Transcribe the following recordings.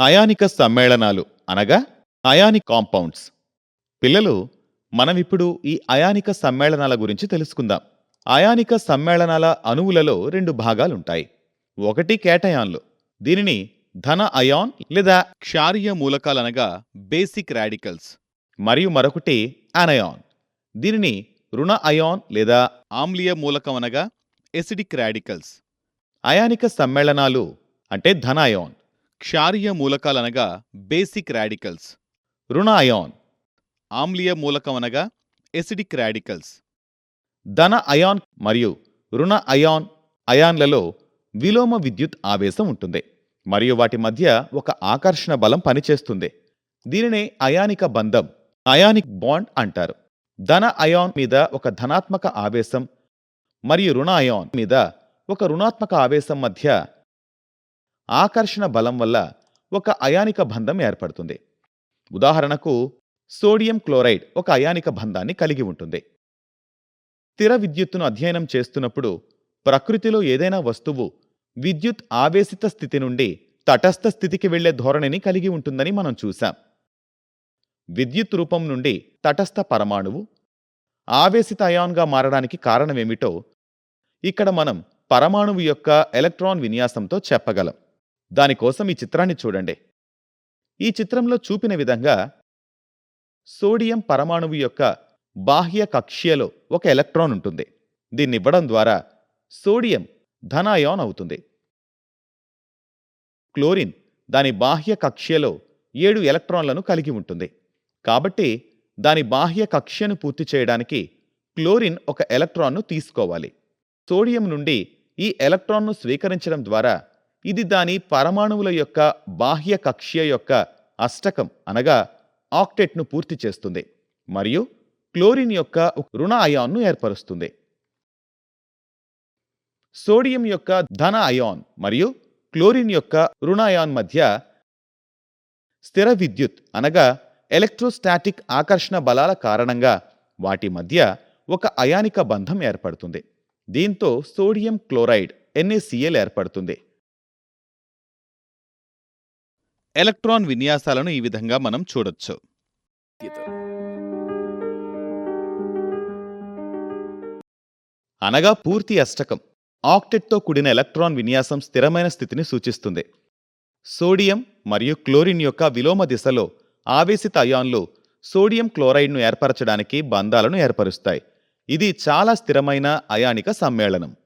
అయానిక సమ్మేళనాలు అనగా ionic compounds. పిల్లలు మనమిప్పుడు ఈ అయానిక సమ్మేళనాల గురించి తెలుసుకుందాం. అయానిక సమ్మేళనాల అణువులలో రెండు భాగాలుంటాయి. ఒకటి కేటయాన్లు. దీనిని ధన అయాన్ లేదా క్షారీయ మూలకాలనగా బేసిక్ రాడికల్స్. మరియు మరొకటి అనయాన్ దీనిని రుణ అయాన్ లేదా ఆమ్లీయ మూలకం అనగా ఎసిడిక్ రాడికల్స్. అయానిక సమ్మేళనాలు అంటే ధన అయాన్. క్షారీయ మూలకాలనగా బేసిక్ రాడికల్స్. రుణ అయాన్. ఆమ్లీయ మూలకం అనగా ఎసిడిక్ రాడికల్స్. ధన అయాన్ మరియు రుణ అయాన్ అయాన్లలో విలోమ విద్యుత్ ఆవేశం ఉంటుంది మరియు వాటి మధ్య ఒక ఆకర్షణ బలం పనిచేస్తుంది. దీనినే అయానిక బంధం అయానిక్ బాండ్ అంటారు. ధన అయాన్ మీద ఒక ధనాత్మక ఆవేశం మరియు రుణ అయాన్ మీద ఒక రుణాత్మక ఆవేశం మధ్య ఆకర్షణ బలం వల్ల ఒక అయానిక బంధం ఏర్పడుతుంది. ఉదాహరణకు సోడియం క్లోరైడ్ ఒక అయానిక బంధాన్ని కలిగి ఉంటుంది. స్థిర విద్యుత్తును అధ్యయనం చేస్తున్నప్పుడు ప్రకృతిలో ఏదైనా వస్తువు విద్యుత్ ఆవేశిత స్థితి నుండి తటస్థ స్థితికి వెళ్ళే ధోరణిని కలిగి ఉంటుందని మనం చూశాం. విద్యుత్ రూపం నుండి తటస్థ పరమాణువు ఆవేశిత అయాన్గా మారడానికి కారణమేమిటో ఇక్కడ మనం పరమాణువు యొక్క ఎలక్ట్రాన్ విన్యాసంతో చెప్పగలం. దానికోసం ఈ చిత్రాన్ని చూడండి. ఈ చిత్రంలో చూపిన విధంగా సోడియం పరమాణువు యొక్క బాహ్య కక్ష్యలో ఒక ఎలక్ట్రాన్ ఉంటుంది. దీన్ని ఇవ్వడం ద్వారా సోడియం ధనాయాన్ అవుతుంది. క్లోరిన్ దాని బాహ్య కక్ష్యలో ఏడు ఎలక్ట్రాన్లను కలిగి ఉంటుంది. కాబట్టి దాని బాహ్య కక్ష్యను పూర్తి చేయడానికి క్లోరిన్ ఒక ఎలక్ట్రాన్ను తీసుకోవాలి. సోడియం నుండి ఈ ఎలక్ట్రాన్ను స్వీకరించడం ద్వారా ఇది దాని పరమాణువుల యొక్క బాహ్య కక్ష్య యొక్క అష్టకం అనగా ఆక్టెట్ను పూర్తి చేస్తుంది మరియు క్లోరిన్ యొక్క రుణ అయాన్ను ఏర్పరుస్తుంది. సోడియం యొక్క ధన అయాన్ మరియు క్లోరిన్ యొక్క రుణ అయాన్ మధ్య స్థిర విద్యుత్ అనగా ఎలక్ట్రోస్టాటిక్ ఆకర్షణ బలాల కారణంగా వాటి మధ్య ఒక అయానిక బంధం ఏర్పడుతుంది. దీంతో సోడియం క్లోరైడ్ ఎన్ఏసిఎల్ ఏర్పడుతుంది. ఎలక్ట్రాన్ విన్యాసాలను ఈ విధంగా మనం చూడొచ్చు. అనగా పూర్తి అష్టకం. ఆక్టెట్తో కూడిన ఎలక్ట్రాన్ విన్యాసం స్థిరమైన స్థితిని సూచిస్తుంది. సోడియం మరియు క్లోరిన్ యొక్క విలోమ దిశలో ఆవేశిత అయాన్లు సోడియం క్లోరైడ్ను ఏర్పరచడానికి బంధాలను ఏర్పరుస్తాయి. ఇది చాలా స్థిరమైన అయానిక సమ్మేళనం.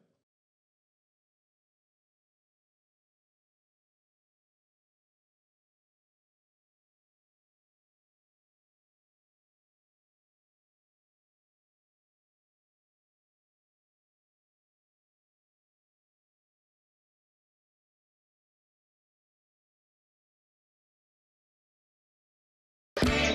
you.